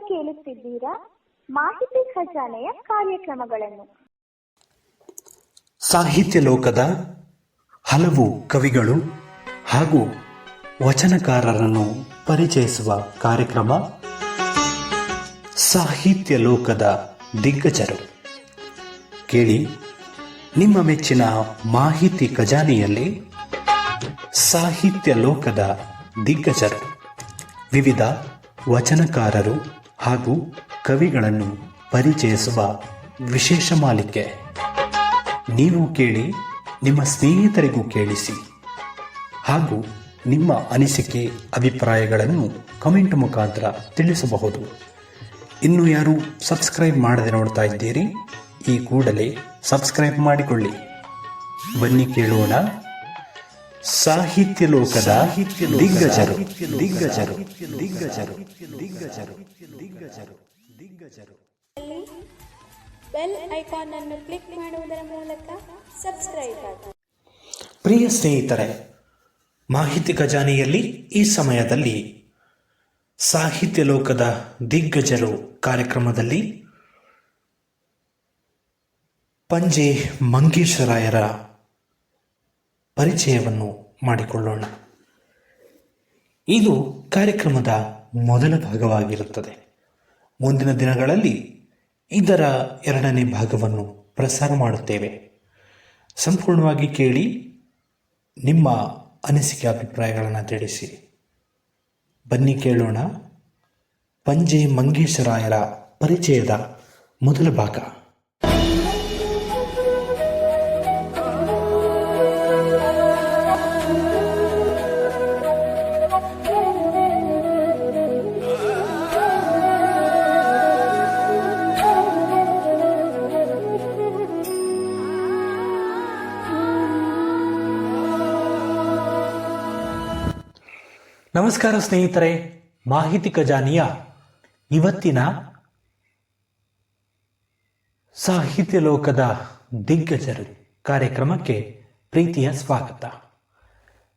ಕೇಳುತ್ತಿದ್ದೀರಾ? ಮಾಹಿತಿ ಖಜಾನೆಯ ಕಾರ್ಯಕ್ರಮಗಳನ್ನು. ಸಾಹಿತ್ಯ ಲೋಕದ ಹಲವು ಕವಿಗಳು ಹಾಗೂ ವಚನಕಾರರನ್ನು ಪರಿಚಯಿಸುವ ಕಾರ್ಯಕ್ರಮ ಸಾಹಿತ್ಯ ಲೋಕದ ದಿಗ್ಗಜರು. ಕೇಳಿ ನಿಮ್ಮ ಮೆಚ್ಚಿನ ಮಾಹಿತಿ ಖಜಾನೆಯಲ್ಲಿ ಸಾಹಿತ್ಯ ಲೋಕದ ದಿಗ್ಗಜರು. ವಿವಿಧ ವಚನಕಾರರು ಹಾಗೂ ಕವಿಗಳನ್ನು ಪರಿಚಯಿಸುವ ವಿಶೇಷ ಮಾಲಿಕೆ. ನೀವು ಕೇಳಿ, ನಿಮ್ಮ ಸ್ನೇಹಿತರಿಗೂ ಕೇಳಿಸಿ. ಹಾಗೂ ನಿಮ್ಮ ಅನಿಸಿಕೆ, ಅಭಿಪ್ರಾಯಗಳನ್ನು ಕಮೆಂಟ್ ಮುಖಾಂತರ ತಿಳಿಸಬಹುದು. ಇನ್ನು ಯಾರು ಸಬ್ಸ್ಕ್ರೈಬ್ ಮಾಡದೆ ನೋಡ್ತಾ ಇದ್ದೀರಿ, ಈ ಕೂಡಲೇ ಸಬ್ಸ್ಕ್ರೈಬ್ ಮಾಡಿಕೊಳ್ಳಿ. ಬನ್ನಿ ಕೇಳೋಣ. ಸಾಹಿತ್ಯ ಲೋಕದ ದಿಗ್ಗಜರು. ದಿಗ್ಗಜರು. ದಿಗ್ಗಜರು. ದಿಗ್ಗಜರು. ದಿಗ್ಗಜರು. ದಿಗ್ಗಜರು. ಬೆಲ್ ಐಕಾನ್ ಅನ್ನು ಕ್ಲಿಕ್ ಮಾಡುವುದರ ಮೂಲಕ ಸಬ್ಸ್ಕ್ರೈಬ್ ಆಗಿ. ಪ್ರಿಯ ಸ್ನೇಹಿತರೆ ಮಾಹಿತಿ ಖಜಾನೆಯಲ್ಲಿ ಈ ಸಮಯದಲ್ಲಿ ಸಾಹಿತ್ಯ ಲೋಕದ ದಿಗ್ಗಜರು ಕಾರ್ಯಕ್ರಮದಲ್ಲಿ ಪಂಜೆ ಮಂಗೇಶರಾಯರ ಪರಿಚಯವನ್ನು ಮಾಡಿಕೊಳ್ಳೋಣ. ಇದು ಕಾರ್ಯಕ್ರಮದ ಮೊದಲ ಭಾಗವಾಗಿರುತ್ತದೆ. ಮುಂದಿನ ದಿನಗಳಲ್ಲಿ ಇದರ ಎರಡನೇ ಭಾಗವನ್ನು ಪ್ರಸಾರ ಮಾಡುತ್ತೇವೆ. ಸಂಪೂರ್ಣವಾಗಿ ಕೇಳಿ ನಿಮ್ಮ ಅನಿಸಿಕೆ ಅಭಿಪ್ರಾಯಗಳನ್ನು ತಿಳಿಸಿ. ಬನ್ನಿ ಕೇಳೋಣ. ಪಂಜೆ ಮಂಗೇಶರಾಯರ ಪರಿಚಯದ ಮೊದಲ ಭಾಗ. ನಮಸ್ಕಾರ ಸ್ನೇಹಿತರೆ, ಮಾಹಿತಿ ಖಜಾನಿಯ ಇವತ್ತಿನ ಸಾಹಿತ್ಯ ಲೋಕದ ದಿಗ್ಗಜರು ಕಾರ್ಯಕ್ರಮಕ್ಕೆ ಪ್ರೀತಿಯ ಸ್ವಾಗತ.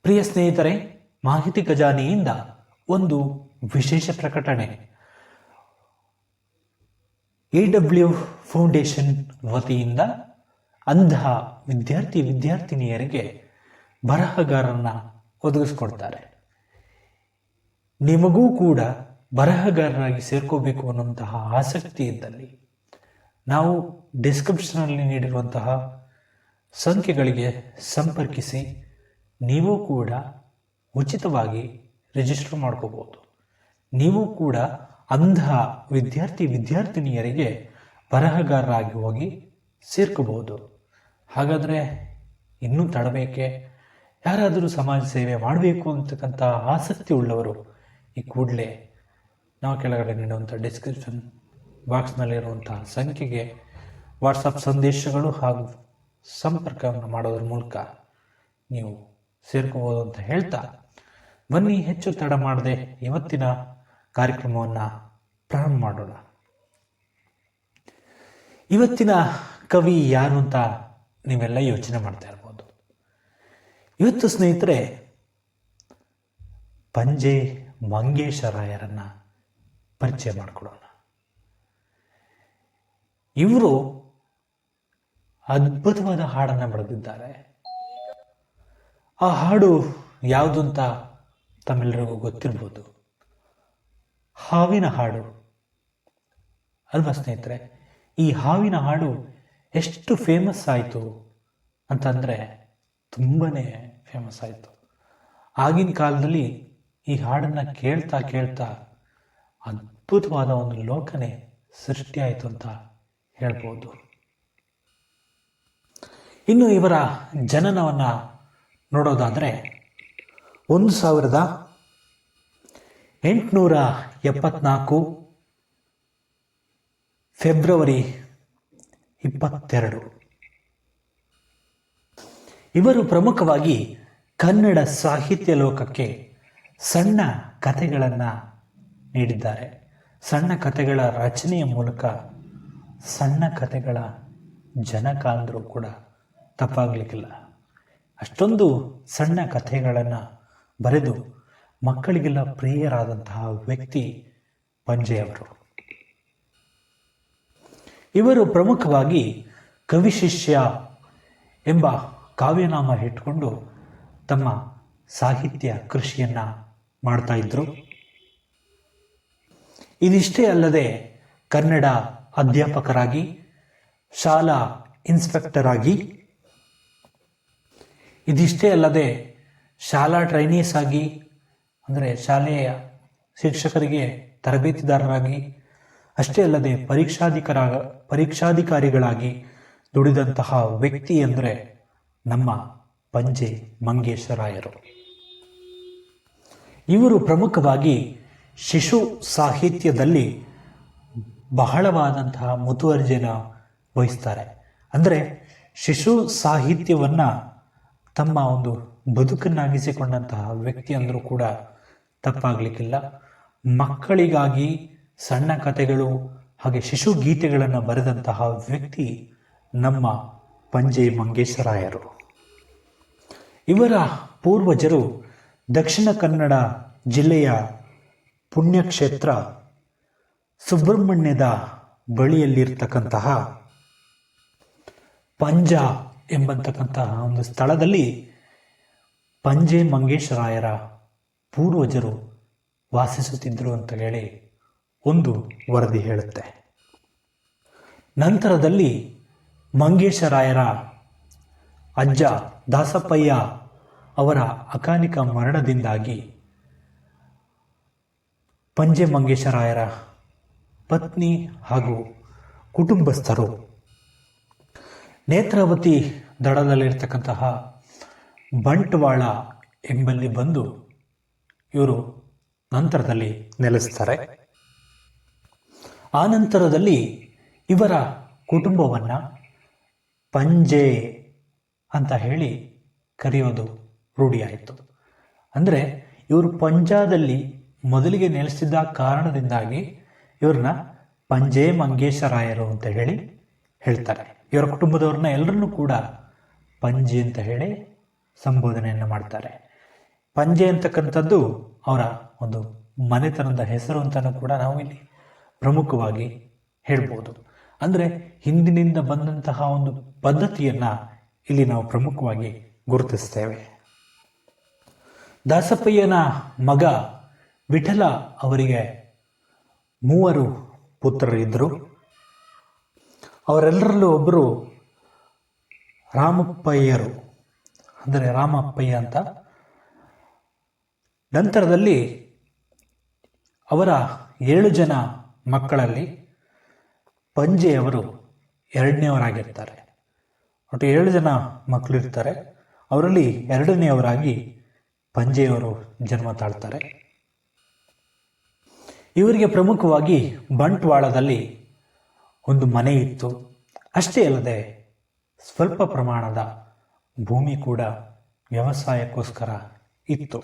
ಪ್ರಿಯ ಸ್ನೇಹಿತರೆ, ಮಾಹಿತಿ ಖಜಾನೆಯಿಂದ ಒಂದು ವಿಶೇಷ ಪ್ರಕಟಣೆ. ಎ ಡಬ್ಲ್ಯೂ ಫೌಂಡೇಶನ್ ವತಿಯಿಂದ ಅಂಧ ವಿದ್ಯಾರ್ಥಿ, ವಿದ್ಯಾರ್ಥಿನಿಯರಿಗೆ ಬರಹಗಾರರನ್ನ ಒದಗಿಸ್ಕೊಡ್ತಾರೆ. ನಿಮಗೂ ಕೂಡ ಬರಹಗಾರರಾಗಿ ಸೇರ್ಕೋಬೇಕು ಅನ್ನುವಂತಹ ಆಸಕ್ತಿ ಇದ್ದಲ್ಲಿ ನಾವು ಡಿಸ್ಕ್ರಿಪ್ಷನಲ್ಲಿ ನೀಡಿರುವಂತಹ ಸಂಖ್ಯೆಗಳಿಗೆ ಸಂಪರ್ಕಿಸಿ ನೀವು ಕೂಡ ಉಚಿತವಾಗಿ ರಿಜಿಸ್ಟರ್ ಮಾಡ್ಕೋಬೋದು ನೀವು ಕೂಡ ಅಂಧ ವಿದ್ಯಾರ್ಥಿ ವಿದ್ಯಾರ್ಥಿನಿಯರಿಗೆ ಬರಹಗಾರರಾಗಿ ಹೋಗಿ ಸೇರ್ಕೋಬಹುದು. ಹಾಗಾದರೆ ಇನ್ನೂ ತಡಬೇಕೆ? ಯಾರಾದರೂ ಸಮಾಜ ಸೇವೆ ಮಾಡಬೇಕು ಅಂತಕ್ಕಂಥ ಆಸಕ್ತಿ ಉಳ್ಳವರು ಈ ಕೂಡಲೇ ನಾವು ಕೆಳಗಡೆ ನೀಡುವಂಥ ಡಿಸ್ಕ್ರಿಪ್ಷನ್ ಬಾಕ್ಸ್ನಲ್ಲಿರುವಂಥ ಸಂಖ್ಯೆಗೆ ವಾಟ್ಸಪ್ ಸಂದೇಶಗಳು ಹಾಗೂ ಸಂಪರ್ಕವನ್ನು ಮಾಡೋದ್ರ ಮೂಲಕ ನೀವು ಸೇರ್ಕೋಬೋದು ಅಂತ ಹೇಳ್ತಾ, ಬನ್ನಿ ಹೆಚ್ಚು ತಡ ಮಾಡದೆ ಇವತ್ತಿನ ಕಾರ್ಯಕ್ರಮವನ್ನು ಪ್ರಾರಂಭ ಮಾಡೋಣ. ಇವತ್ತಿನ ಕವಿ ಯಾರು ಅಂತ ನೀವೆಲ್ಲ ಯೋಚನೆ ಮಾಡ್ತಾ ಇರ್ಬೋದು. ಇವತ್ತು ಸ್ನೇಹಿತರೆ, ಪಂಜೆ ಮಂಗೇಶರಾಯರನ್ನ ಪರಿಚಯ ಮಾಡಿಕೊಡೋಣ. ಇವರು ಅದ್ಭುತವಾದ ಹಾಡನ್ನು ಬರೆದಿದ್ದಾರೆ. ಆ ಹಾಡು ಯಾವುದು ಅಂತ ತಮ್ಮೆಲ್ಲರಿಗೂ ಗೊತ್ತಿರ್ಬೋದು. ಹಾವಿನ ಹಾಡು. ಅಲ್ವಾ ಸ್ನೇಹಿತರೆ, ಈ ಹಾವಿನ ಹಾಡು ಎಷ್ಟು ಫೇಮಸ್ ಆಯಿತು ಅಂತಂದರೆ ತುಂಬನೇ ಫೇಮಸ್ ಆಯಿತು. ಆಗಿನ ಕಾಲದಲ್ಲಿ ಈ ಹಾಡನ್ನು ಕೇಳ್ತಾ ಕೇಳ್ತಾ ಅದ್ಭುತವಾದ ಒಂದು ಲೋಕನೆ ಸೃಷ್ಟಿಯಾಯಿತು ಅಂತ ಹೇಳ್ಬೋದು. ಇನ್ನು ಇವರ ಜನನವನ್ನು ನೋಡೋದಾದರೆ ಒಂದು ಸಾವಿರದ ಎಂಟುನೂರ ಎಪ್ಪತ್ನಾಲ್ಕು ಫೆಬ್ರವರಿ ಇಪ್ಪತ್ತೆರಡು. ಇವರು ಪ್ರಮುಖವಾಗಿ ಕನ್ನಡ ಸಾಹಿತ್ಯ ಲೋಕಕ್ಕೆ ಸಣ್ಣ ಕಥೆಗಳನ್ನು ನೀಡಿದ್ದಾರೆ. ಸಣ್ಣ ಕಥೆಗಳ ರಚನೆಯ ಮೂಲಕ ಸಣ್ಣ ಕಥೆಗಳ ಜನಕ ಅಂದರೂ ಕೂಡ ತಪ್ಪಾಗಲಿಕ್ಕಿಲ್ಲ. ಅಷ್ಟೊಂದು ಸಣ್ಣ ಕಥೆಗಳನ್ನು ಬರೆದು ಮಕ್ಕಳಿಗೆಲ್ಲ ಪ್ರಿಯರಾದಂತಹ ವ್ಯಕ್ತಿ ಪಂಜೆಯವರು ಇವರು ಪ್ರಮುಖವಾಗಿ ಕವಿಶಿಷ್ಯ ಎಂಬ ಕಾವ್ಯನಾಮ ಇಟ್ಕೊಂಡು ತಮ್ಮ ಸಾಹಿತ್ಯ ಕೃಷಿಯನ್ನ ಮಾಡ್ತಾ ಇದ್ರು. ಇದಿಷ್ಟೇ ಅಲ್ಲದೆ ಕನ್ನಡ ಅಧ್ಯಾಪಕರಾಗಿ, ಶಾಲಾ ಇನ್ಸ್ಪೆಕ್ಟರ್ ಆಗಿ ಇದಿಷ್ಟೇ ಅಲ್ಲದೆ ಶಾಲಾ ಟ್ರೈನೀಸ್ ಆಗಿ, ಅಂದರೆ ಶಾಲೆಯ ಶಿಕ್ಷಕರಿಗೆ ತರಬೇತಿದಾರರಾಗಿ, ಅಷ್ಟೇ ಅಲ್ಲದೆ ಪರೀಕ್ಷಾಧಿಕಾರ, ಪರೀಕ್ಷಾಧಿಕಾರಿಗಳಾಗಿ ದುಡಿದಂತಹ ವ್ಯಕ್ತಿ ಅಂದರೆ ನಮ್ಮ ಪಂಜೆ ಮಂಗೇಶರಾಯರು. ಇವರು ಪ್ರಮುಖವಾಗಿ ಶಿಶು ಸಾಹಿತ್ಯದಲ್ಲಿ ಬಹಳವಾದಂತಹ ಮುತುವರ್ಜಿನ ವಹಿಸ್ತಾರೆ. ಅಂದರೆ ಶಿಶು ಸಾಹಿತ್ಯವನ್ನು ತಮ್ಮ ಒಂದು ಬದುಕನ್ನಾಗಿಸಿಕೊಂಡಂತಹ ವ್ಯಕ್ತಿ ಅಂದರೂ ಕೂಡ ತಪ್ಪಾಗಲಿಕ್ಕಿಲ್ಲ. ಮಕ್ಕಳಿಗಾಗಿ ಸಣ್ಣ ಕಥೆಗಳು ಹಾಗೆ ಶಿಶು ಗೀತೆಗಳನ್ನು ಬರೆದಂತಹ ವ್ಯಕ್ತಿ ನಮ್ಮ ಪಂಜೆ ಮಂಗೇಶರಾಯರು ಇವರ ಪೂರ್ವಜರು ದಕ್ಷಿಣ ಕನ್ನಡ ಜಿಲ್ಲೆಯ ಪುಣ್ಯಕ್ಷೇತ್ರ ಸುಬ್ರಹ್ಮಣ್ಯದ ಬಳಿಯಲ್ಲಿರ್ತಕ್ಕಂತಹ ಪಂಜ ಎಂಬಂತಕ್ಕಂತಹ ಒಂದು ಸ್ಥಳದಲ್ಲಿ ಪಂಜೆ ಮಂಗೇಶರಾಯರ ಪೂರ್ವಜರು ವಾಸಿಸುತ್ತಿದ್ದರು ಅಂತ ಹೇಳಿ ಒಂದು ವರದಿ ಹೇಳುತ್ತೆ. ನಂತರದಲ್ಲಿ ಮಂಗೇಶರಾಯರ ಅಜ್ಜ ದಾಸಪ್ಪಯ್ಯ ಅವರ ಅಕಾಲಿಕ ಮರಣದಿಂದಾಗಿ ಪಂಜೆ ಮಂಗೇಶರಾಯರ ಪತ್ನಿ ಹಾಗೂ ಕುಟುಂಬಸ್ಥರು ನೇತ್ರಾವತಿ ದಡದಲ್ಲಿರ್ತಕ್ಕಂತಹ ಬಂಟ್ವಾಳ ಎಂಬಲ್ಲಿ ಬಂದು ಇವರು ನಂತರದಲ್ಲಿ ನೆಲೆಸ್ತಾರೆ. ಆ ನಂತರದಲ್ಲಿ ಇವರ ಕುಟುಂಬವನ್ನ ಪಂಜೆ ಅಂತ ಹೇಳಿ ಕರೆಯೋದು ರೂಢಿಯಾಯಿತು ಅಂದರೆ ಇವರು ಪಂಜಾದಲ್ಲಿ ಮೊದಲಿಗೆ ನೆಲೆಸಿದ್ದ ಕಾರಣದಿಂದಾಗಿ ಇವ್ರನ್ನ ಪಂಜೆ ಮಂಗೇಶರಾಯರು ಅಂತ ಹೇಳಿ ಹೇಳ್ತಾರೆ. ಇವರ ಕುಟುಂಬದವ್ರನ್ನ ಎಲ್ಲರನ್ನೂ ಕೂಡ ಪಂಜೆ ಅಂತ ಹೇಳಿ ಸಂಬೋಧನೆಯನ್ನು ಮಾಡ್ತಾರೆ. ಪಂಜೆ ಅಂತಕ್ಕಂಥದ್ದು ಅವರ ಒಂದು ಮನೆತನದ ಹೆಸರು ಅಂತಲೂ ಕೂಡ ನಾವು ಇಲ್ಲಿ ಪ್ರಮುಖವಾಗಿ ಹೇಳ್ಬೋದು. ಅಂದರೆ ಹಿಂದಿನಿಂದ ಬಂದಂತಹ ಒಂದು ಪದ್ಧತಿಯನ್ನು ಇಲ್ಲಿ ನಾವು ಪ್ರಮುಖವಾಗಿ ಗುರುತಿಸ್ತೇವೆ. ದಾಸಪ್ಪಯ್ಯನ ಮಗ ವಿಠಲ ಅವರಿಗೆ ಮೂವರು ಪುತ್ರರಿದ್ದರು. ಅವರೆಲ್ಲರಲ್ಲೂ ಒಬ್ಬರು ರಾಮಪ್ಪಯ್ಯರು, ಅಂದರೆ ರಾಮಪ್ಪಯ್ಯ ಅಂತ. ನಂತರದಲ್ಲಿ ಅವರ ಏಳು ಜನ ಮಕ್ಕಳಲ್ಲಿ ಪಂಜೆಯವರು ಎರಡನೇವರಾಗಿರ್ತಾರೆ ಒಟ್ಟು ಏಳು ಜನ ಮಕ್ಕಳಿರ್ತಾರೆ. ಅವರಲ್ಲಿ ಎರಡನೆಯವರಾಗಿ ಪಂಜೆಯವರು ಜನ್ಮ ತಾಳ್ತಾರೆ. ಇವರಿಗೆ ಪ್ರಮುಖವಾಗಿ ಬಂಟ್ವಾಳದಲ್ಲಿ ಒಂದು ಮನೆ ಇತ್ತು. ಅಷ್ಟೇ ಅಲ್ಲದೆ ಸ್ವಲ್ಪ ಪ್ರಮಾಣದ ಭೂಮಿ ಕೂಡ ವ್ಯವಸಾಯಕ್ಕೋಸ್ಕರ ಇತ್ತು.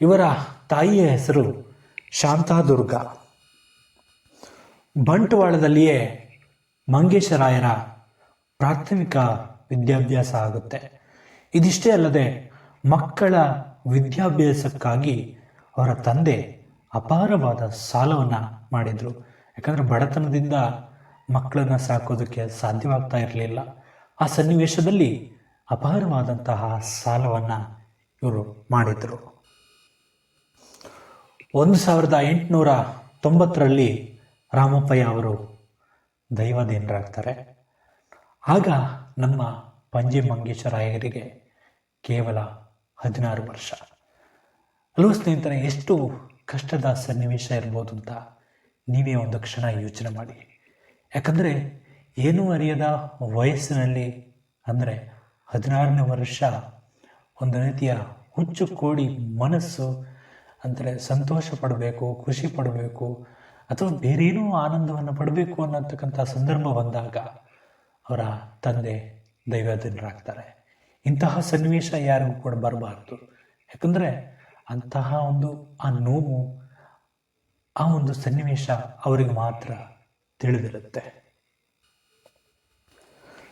ಇವರ ತಾಯಿಯ ಹೆಸರು ಶಾಂತಾದುರ್ಗ. ಬಂಟ್ವಾಳದಲ್ಲಿಯೇ ಮಂಗೇಶರಾಯರ ಪ್ರಾಥಮಿಕ ವಿದ್ಯಾಭ್ಯಾಸ ಆಗುತ್ತೆ. ಇದಿಷ್ಟೇ ಅಲ್ಲದೆ ಮಕ್ಕಳ ವಿದ್ಯಾಭ್ಯಾಸಕ್ಕಾಗಿ ಅವರ ತಂದೆ ಅಪಾರವಾದ ಸಾಲವನ್ನು ಮಾಡಿದರು. ಯಾಕಂದರೆ ಬಡತನದಿಂದ ಮಕ್ಕಳನ್ನು ಸಾಕೋದಕ್ಕೆ ಸಾಧ್ಯವಾಗ್ತಾ ಇರಲಿಲ್ಲ. ಆ ಸನ್ನಿವೇಶದಲ್ಲಿ ಅಪಾರವಾದಂತಹ ಸಾಲವನ್ನು ಇವರು ಮಾಡಿದರು. ಒಂದು ಸಾವಿರದ ಎಂಟುನೂರ ತೊಂಬತ್ತರಲ್ಲಿ ರಾಮಪ್ಪಯ್ಯ ಅವರು ದೈವದೇನರಾಗ್ತಾರೆ ಆಗ ನಮ್ಮ ಪಂಜೆ ಮಂಗೇಶ್ವರಾಯರಿಗೆ ಕೇವಲ ಹದಿನಾರು ವರ್ಷ. ಅಲ್ವ ಸ್ನೇಹಿತರೆ, ಎಷ್ಟು ಕಷ್ಟದ ಸನ್ನಿವೇಶ ಇರ್ಬೋದು ಅಂತ ನೀವೇ ಒಂದು ಕ್ಷಣ ಯೋಚನೆ ಮಾಡಿ. ಯಾಕಂದರೆ ಏನೂ ಅರಿಯದ ವಯಸ್ಸಿನಲ್ಲಿ ಅಂದರೆ ಹದಿನಾರನೇ ವರ್ಷ ಒಂದು ರೀತಿಯ ಹುಚ್ಚು ಕೋಡಿ ಮನಸ್ಸು ಅಂದರೆ ಸಂತೋಷ ಪಡಬೇಕು, ಖುಷಿ ಪಡಬೇಕು ಅಥವಾ ಬೇರೇನೂ ಆನಂದವನ್ನು ಪಡಬೇಕು ಅನ್ನತಕ್ಕಂಥ ಸಂದರ್ಭ ಬಂದಾಗ ಅವರ ತಂದೆ ದೈವಾಧೀನರಾಗ್ತಾರೆ. ಇಂತಹ ಸನ್ನಿವೇಶ ಯಾರಿಗೂ ಕೂಡ ಬರಬಾರ್ದು. ಯಾಕಂದರೆ ಅಂತಹ ಒಂದು, ಆ ನೋವು, ಆ ಒಂದು ಸನ್ನಿವೇಶ ಅವರಿಗೆ ಮಾತ್ರ ತಿಳಿದಿರುತ್ತೆ.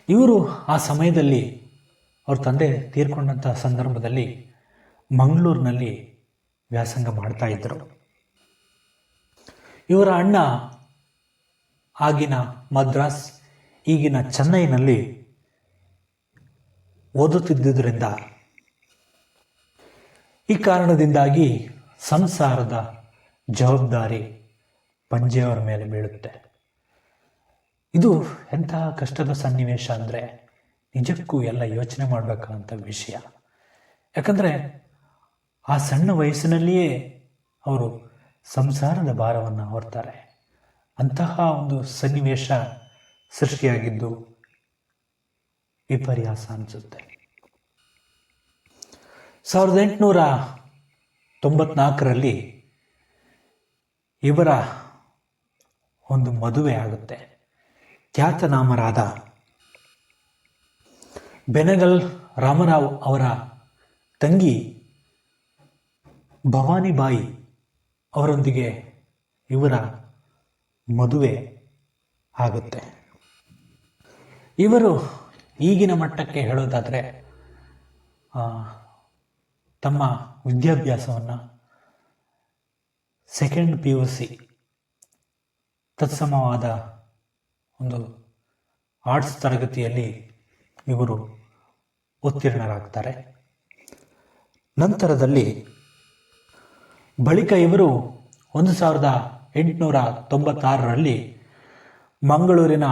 ಇವರು ಆ ಸಮಯದಲ್ಲಿ ಅವ್ರ ತಂದೆ ತೀರ್ಕೊಂಡಂತಹ ಸಂದರ್ಭದಲ್ಲಿ ಮಂಗಳೂರಿನಲ್ಲಿ ವ್ಯಾಸಂಗ ಮಾಡ್ತಾ ಇದ್ದರು ಇವರ ಅಣ್ಣ ಆಗಿನ ಮದ್ರಾಸ್, ಈಗಿನ ಚೆನ್ನೈನಲ್ಲಿ ಓದುತ್ತಿದ್ದುದರಿಂದ ಈ ಕಾರಣದಿಂದಾಗಿ ಸಂಸಾರದ ಜವಾಬ್ದಾರಿ ಪಂಜೆಯವರ ಮೇಲೆ ಬೀಳುತ್ತೆ. ಇದು ಎಂತಹ ಕಷ್ಟದ ಸನ್ನಿವೇಶ ಅಂದರೆ ನಿಜಕ್ಕೂ ಎಲ್ಲ ಯೋಚನೆ ಮಾಡಬೇಕಾದಂಥ ವಿಷಯ. ಯಾಕಂದರೆ ಆ ಸಣ್ಣ ವಯಸ್ಸಿನಲ್ಲಿಯೇ ಅವರು ಸಂಸಾರದ ಭಾರವನ್ನು ಹೊರ್ತಾರೆ. ಅಂತಹ ಒಂದು ಸನ್ನಿವೇಶ ಸೃಷ್ಟಿಯಾಗಿದ್ದು ವಿಪರ್ಯಾಸ ಅನಿಸುತ್ತೆ. ಸಾವಿರದ ಎಂಟುನೂರ ತೊಂಬತ್ನಾಲ್ಕರಲ್ಲಿ ಇವರ ಒಂದು ಮದುವೆ ಆಗುತ್ತೆ. ಖ್ಯಾತನಾಮರಾದ ಬೆನಗಲ್ ರಾಮರಾವ್ ಅವರ ತಂಗಿ ಭವಾನಿಬಾಯಿ ಅವರೊಂದಿಗೆ ಇವರ ಮದುವೆ ಆಗುತ್ತೆ. ಇವರು ಈಗಿನ ಮಟ್ಟಕ್ಕೆ ಹೇಳೋದಾದರೆ ತಮ್ಮ ವಿದ್ಯಾಭ್ಯಾಸವನ್ನು ಸೆಕೆಂಡ್ ಪಿ ಯು ಸಿ ತತ್ಸಮವಾದ ಒಂದು ಆರ್ಟ್ಸ್ ತರಗತಿಯಲ್ಲಿ ಇವರು ಉತ್ತೀರ್ಣರಾಗ್ತಾರೆ. ನಂತರದಲ್ಲಿ ಬಳಿಕ ಇವರು ಒಂದು ಸಾವಿರದ ಎಂಟುನೂರ ತೊಂಬತ್ತಾರರಲ್ಲಿ ಮಂಗಳೂರಿನ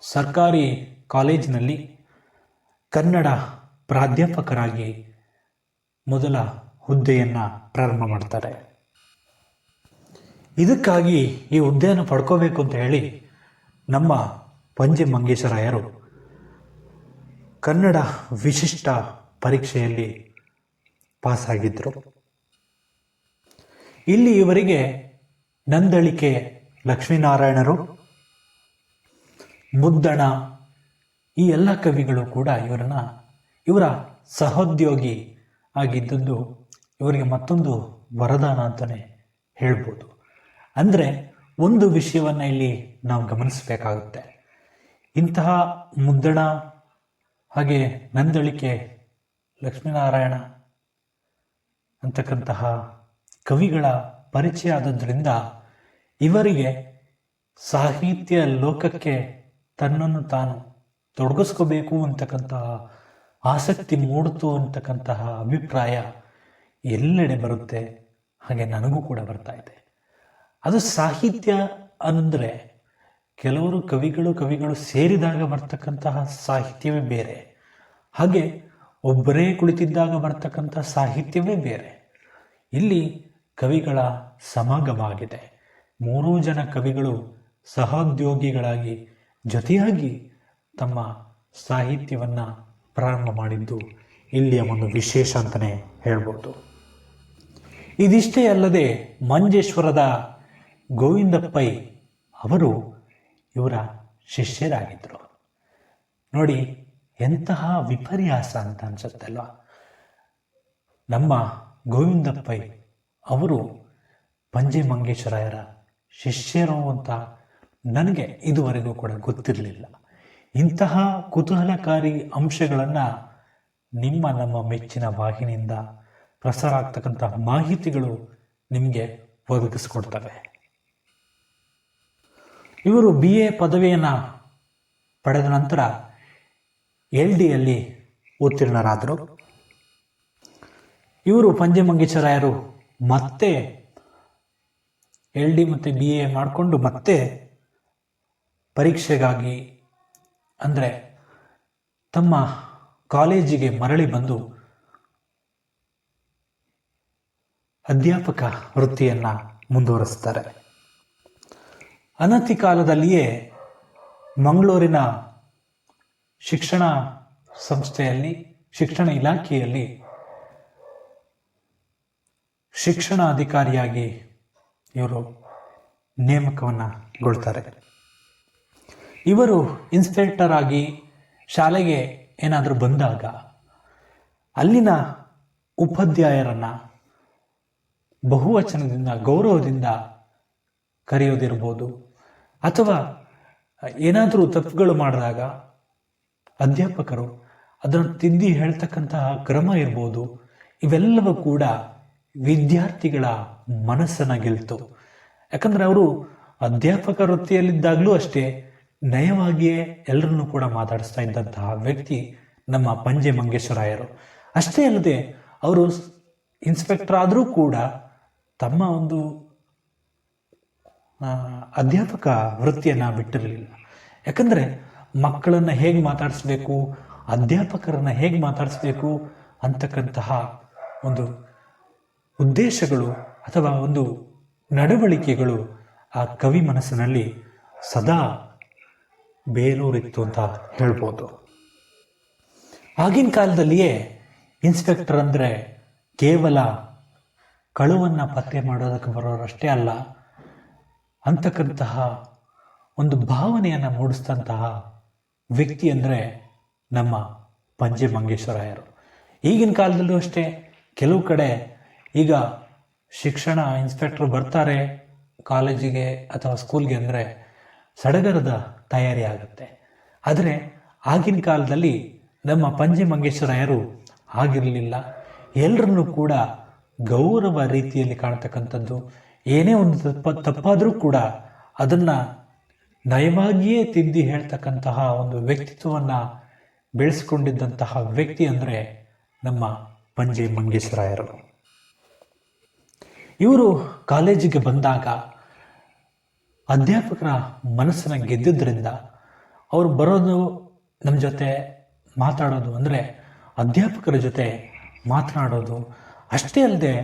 ಸರ್ಕಾರಿ ಕಾಲೇಜಿನಲ್ಲಿ ಕನ್ನಡ ಪ್ರಾಧ್ಯಾಪಕರಾಗಿ ಮೊದಲ ಹುದ್ದೆಯನ್ನು ಪ್ರಾರಂಭ ಮಾಡ್ತಾರೆ. ಇದಕ್ಕಾಗಿ ಈ ಹುದ್ದೆಯನ್ನು ಪಡ್ಕೋಬೇಕು ಅಂತ ಹೇಳಿ ನಮ್ಮ ಪಂಜೆ ಮಂಗೇಶರಾಯರು ಕನ್ನಡ ವಿಶಿಷ್ಟ ಪರೀಕ್ಷೆಯಲ್ಲಿ ಪಾಸಾಗಿದ್ದರು ಇಲ್ಲಿ ಇವರಿಗೆ ನಂದಳಿಕೆ ಲಕ್ಷ್ಮೀನಾರಾಯಣರು, ಮುದ್ದಣ ಈ ಎಲ್ಲ ಕವಿಗಳು ಕೂಡ ಇವರನ್ನ, ಇವರ ಸಹೋದ್ಯೋಗಿ ಆಗಿದ್ದದ್ದು ಇವರಿಗೆ ಮತ್ತೊಂದು ವರದಾನ ಅಂತಲೇ ಹೇಳ್ಬೋದು. ಅಂದರೆ ಒಂದು ವಿಷಯವನ್ನು ಇಲ್ಲಿ ನಾವು ಗಮನಿಸಬೇಕಾಗುತ್ತೆ. ಇಂತಹ ಮುದ್ದಣ ಹಾಗೆ ನಂದಳಿಕೆ ಲಕ್ಷ್ಮೀನಾರಾಯಣ ಅಂತಕ್ಕಂತಹ ಕವಿಗಳ ಪರಿಚಯ ಆದದ್ರಿಂದ ಇವರಿಗೆ ಸಾಹಿತ್ಯ ಲೋಕಕ್ಕೆ ತನ್ನನ್ನು ತಾನು ತೊಡಗಿಸ್ಕೋಬೇಕು ಅಂತಕ್ಕಂತಹ ಆಸಕ್ತಿ ಮೂಡಿತು ಅಂತಕ್ಕಂತಹ ಅಭಿಪ್ರಾಯ ಎಲ್ಲೆಡೆ ಬರುತ್ತೆ, ಹಾಗೆ ನನಗೂ ಕೂಡ ಬರ್ತಾ ಇದೆ. ಅದು ಸಾಹಿತ್ಯ ಅಂದರೆ ಕೆಲವರು ಕವಿಗಳು ಕವಿಗಳು ಸೇರಿದಾಗ ಬರ್ತಕ್ಕಂತಹ ಸಾಹಿತ್ಯವೇ ಬೇರೆ. ಹಾಗೆ ಒಬ್ಬರೇ ಕುಳಿತಿದ್ದಾಗ ಬರ್ತಕ್ಕಂಥ ಸಾಹಿತ್ಯವೇ ಬೇರೆ. ಇಲ್ಲಿ ಕವಿಗಳ ಸಮಾಗಮ ಆಗಿದೆ ಮೂರೂ ಜನ ಕವಿಗಳು ಸಹೋದ್ಯೋಗಿಗಳಾಗಿ ಜೊತೆಯಾಗಿ ತಮ್ಮ ಸಾಹಿತ್ಯವನ್ನು ಪ್ರಾರಂಭ ಮಾಡಿದ್ದು ಇಲ್ಲಿಯ ಒಂದು ವಿಶೇಷ ಅಂತಲೇ ಹೇಳ್ಬೋದು. ಇದಿಷ್ಟೇ ಅಲ್ಲದೆ ಮಂಜೇಶ್ವರದ ಗೋವಿಂದ ಅವರು ಇವರ ಶಿಷ್ಯರಾಗಿದ್ದರು ನೋಡಿ, ಎಂತಹ ವಿಪರ್ಯಾಸ ಅಂತ ಅನ್ಸುತ್ತಲ್ವ? ನಮ್ಮ ಗೋವಿಂದ ಅವರು ಪಂಜೆ ಮಂಗೇಶ್ವರಾಯರ ಶಿಷ್ಯರು ಅಂತ ನನಗೆ ಇದುವರೆಗೂ ಕೂಡ ಗೊತ್ತಿರಲಿಲ್ಲ. ಇಂತಹ ಕುತೂಹಲಕಾರಿ ಅಂಶಗಳನ್ನು ನಿಮ್ಮ ನಮ್ಮ ಮೆಚ್ಚಿನ ವಾಹಿನಿಯಿಂದ ಪ್ರಸಾರ ಆಗ್ತಕ್ಕಂಥ ಮಾಹಿತಿಗಳು ನಿಮಗೆ ಒದಗಿಸ್ಕೊಡ್ತವೆ. ಇವರು ಬಿ ಎ ಪದವಿಯನ್ನು ಪಡೆದ ನಂತರ ಎಲ್ ಡಿಯಲ್ಲಿ ಉತ್ತೀರ್ಣರಾದರು. ಇವರು ಪಂಜಮಂಗೇಶ್ವರಾಯರು ಮತ್ತೆ ಎಲ್ ಡಿ ಮತ್ತು ಬಿ ಎ ಮಾಡಿಕೊಂಡು ಮತ್ತೆ ಪರೀಕ್ಷೆಗಾಗಿ ಅಂದರೆ ತಮ್ಮ ಕಾಲೇಜಿಗೆ ಮರಳಿ ಬಂದು ಅಧ್ಯಾಪಕ ವೃತ್ತಿಯನ್ನು ಮುಂದುವರಿಸ್ತಾರೆ. ಅನತಿ ಕಾಲದಲ್ಲಿಯೇ ಮಂಗಳೂರಿನ ಶಿಕ್ಷಣ ಸಂಸ್ಥೆಯಲ್ಲಿ, ಶಿಕ್ಷಣ ಇಲಾಖೆಯಲ್ಲಿ ಶಿಕ್ಷಣ ಅಧಿಕಾರಿಯಾಗಿ ಇವರು ನೇಮಕವನ್ನಗೊಳ್ತಾರೆ ಇವರು ಇನ್ಸ್ಪೆಕ್ಟರ್ ಆಗಿ ಶಾಲೆಗೆ ಏನಾದರೂ ಬಂದಾಗ ಅಲ್ಲಿನ ಉಪಾಧ್ಯಾಯರನ್ನು ಬಹುವಚನದಿಂದ, ಗೌರವದಿಂದ ಕರೆಯೋದಿರ್ಬೋದು. ಅಥವಾ ಏನಾದರೂ ತಪ್ಪುಗಳು ಮಾಡಿದಾಗ ಅಧ್ಯಾಪಕರು ಅದನ್ನು ತಿದ್ದಿ ಹೇಳ್ತಕ್ಕಂತಹ ಕ್ರಮ ಇರ್ಬೋದು. ಇವೆಲ್ಲವೂ ಕೂಡ ವಿದ್ಯಾರ್ಥಿಗಳ ಮನಸ್ಸನ್ನು ಗೆಲ್ತು. ಯಾಕಂದ್ರೆ ಅವರು ಅಧ್ಯಾಪಕ ವೃತ್ತಿಯಲ್ಲಿದ್ದಾಗಲೂ ಅಷ್ಟೇ ನಯವಾಗಿಯೇ ಎಲ್ಲರನ್ನೂ ಕೂಡ ಮಾತಾಡಿಸ್ತಾ ಇದ್ದಂತಹ ವ್ಯಕ್ತಿ ನಮ್ಮ ಪಂಜೆ ಮಂಗೇಶ್ವರಾಯರು ಅಷ್ಟೇ ಅಲ್ಲದೆ ಅವರು ಇನ್ಸ್ಪೆಕ್ಟರ್ ಆದರೂ ಕೂಡ ತಮ್ಮ ಒಂದು ಅಧ್ಯಾಪಕ ವೃತ್ತಿಯನ್ನು ಬಿಟ್ಟಿರಲಿಲ್ಲ. ಯಾಕಂದರೆ ಮಕ್ಕಳನ್ನು ಹೇಗೆ ಮಾತಾಡಿಸ್ಬೇಕು, ಅಧ್ಯಾಪಕರನ್ನು ಹೇಗೆ ಮಾತಾಡಿಸ್ಬೇಕು ಅಂತಕ್ಕಂತಹ ಒಂದು ಉದ್ದೇಶಗಳು ಅಥವಾ ಒಂದು ನಡವಳಿಕೆಗಳು ಆ ಕವಿ ಮನಸ್ಸಿನಲ್ಲಿ ಸದಾ ಬೇರೂರಿತ್ತು ಅಂತ ಹೇಳ್ಬೋದು. ಆಗಿನ ಕಾಲದಲ್ಲಿಯೇ ಇನ್ಸ್ಪೆಕ್ಟರ್ ಅಂದರೆ ಕೇವಲ ಕಳುವನ್ನು ಪತ್ತೆ ಮಾಡೋದಕ್ಕೆ ಬರೋರಷ್ಟೇ ಅಲ್ಲ, ಅಂತಕ್ಕಂತಹ ಒಂದು ಭಾವನೆಯನ್ನು ಮೂಡಿಸಿದಂತಹ ವ್ಯಕ್ತಿ ಅಂದರೆ ನಮ್ಮ ಪಂಜೆ ಮಂಗೇಶ್ವರಾಯರು ಈಗಿನ ಕಾಲದಲ್ಲೂ ಅಷ್ಟೇ, ಕೆಲವು ಕಡೆ ಈಗ ಶಿಕ್ಷಣ ಇನ್ಸ್ಪೆಕ್ಟರ್ ಬರ್ತಾರೆ, ಕಾಲೇಜಿಗೆ ಅಥವಾ ಸ್ಕೂಲ್ಗೆ ಅಂದರೆ ಸಡಗರದ ತಯಾರಿ ಆಗುತ್ತೆ ಆದರೆ ಆಗಿನ ಕಾಲದಲ್ಲಿ ನಮ್ಮ ಪಂಜೆ ಮಂಗೇಶ್ವರಾಯರು ಆಗಿರಲಿಲ್ಲ. ಎಲ್ಲರನ್ನೂ ಕೂಡ ಗೌರವ ರೀತಿಯಲ್ಲಿ ಕಾಣ್ತಕ್ಕಂಥದ್ದು. ಏನೇ ಒಂದು ತಪ್ಪ, ತಪ್ಪಾದರೂ ಕೂಡ ಅದನ್ನು ನಯವಾಗಿಯೇ ತಿದ್ದಿ ಹೇಳ್ತಕ್ಕಂತಹ ಒಂದು ವ್ಯಕ್ತಿತ್ವವನ್ನು ಬೆಳೆಸ್ಕೊಂಡಿದ್ದಂತಹ ವ್ಯಕ್ತಿ ಅಂದರೆ ನಮ್ಮ ಪಂಜೆ ಮಂಗೇಶ್ವರಾಯರು ಇವರು ಕಾಲೇಜಿಗೆ ಬಂದಾಗ ಅಧ್ಯಾಪಕರ ಮನಸ್ಸನ್ನು ಗೆದ್ದಿದ್ದರಿಂದ ಅವರು ಬರೋದು ನಮ್ಮ ಜೊತೆ ಮಾತಾಡೋದು ಅಂದರೆ ಅಧ್ಯಾಪಕರ ಜೊತೆ ಮಾತನಾಡೋದು. ಅಷ್ಟೇ ಅಲ್ಲದೆ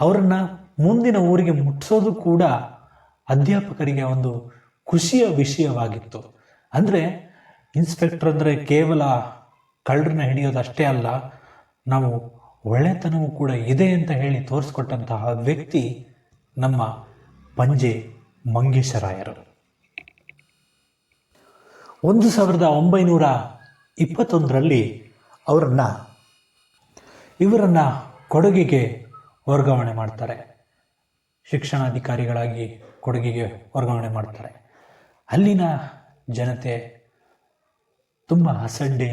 ಅವರನ್ನು ಮುಂದಿನ ಊರಿಗೆ ಮುಟ್ಟಿಸೋದು ಕೂಡ ಅಧ್ಯಾಪಕರಿಗೆ ಒಂದು ಖುಷಿಯ ವಿಷಯವಾಗಿತ್ತು. ಅಂದರೆ ಇನ್ಸ್ಪೆಕ್ಟರ್ ಅಂದರೆ ಕೇವಲ ಕಳ್ಳರನ್ನ ಹಿಡಿಯೋದು ಅಷ್ಟೇ ಅಲ್ಲ, ನಾವು ಒಳ್ಳೆತನವೂ ಕೂಡ ಇದೆ ಅಂತ ಹೇಳಿ ತೋರಿಸ್ಕೊಟ್ಟಂತಹ ವ್ಯಕ್ತಿ ನಮ್ಮ ಪಂಜೆ ಮಂಗೇಶರಾಯರು. ಒಂದು ಸಾವಿರದ ಒಂಬೈನೂರ ಇಪ್ಪತ್ತೊಂದರಲ್ಲಿ ಅವರನ್ನು, ಇವರನ್ನು ಕೊಡಗಿಗೆ ವರ್ಗಾವಣೆ ಮಾಡ್ತಾರೆ. ಶಿಕ್ಷಣಾಧಿಕಾರಿಗಳಾಗಿ ಕೊಡಗಿಗೆ ವರ್ಗಾವಣೆ ಮಾಡ್ತಾರೆ. ಅಲ್ಲಿನ ಜನತೆ ತುಂಬ ಅಸಡ್ಡೆ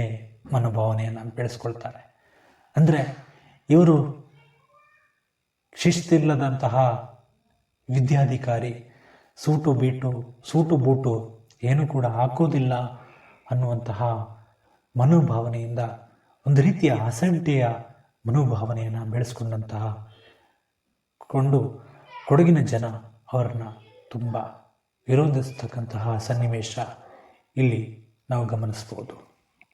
ಮನೋಭಾವನೆಯನ್ನು ಬೆಳೆಸ್ಕೊಳ್ತಾರೆ. ಅಂದರೆ ಇವರು ಶಿಸ್ತಿಲ್ಲದಂತಹ ವಿದ್ಯಾಧಿಕಾರಿ ಸೂಟು ಬೀಟು, ಸೂಟು ಬೂಟು ಏನೂ ಕೂಡ ಹಾಕೋದಿಲ್ಲ ಅನ್ನುವಂತಹ ಮನೋಭಾವನೆಯಿಂದ, ಒಂದು ರೀತಿಯ ಅಸಂಟೆಯ ಮನೋಭಾವನೆಯನ್ನು ಬೆಳೆಸ್ಕೊಂಡಂತಹ ಕೊಂಡು ಕೊಡಗಿನ ಜನ ಅವರನ್ನು ತುಂಬ ವಿರೋಧಿಸ್ತಕ್ಕಂತಹ ಸನ್ನಿವೇಶ ಇಲ್ಲಿ ನಾವು ಗಮನಿಸ್ಬೋದು.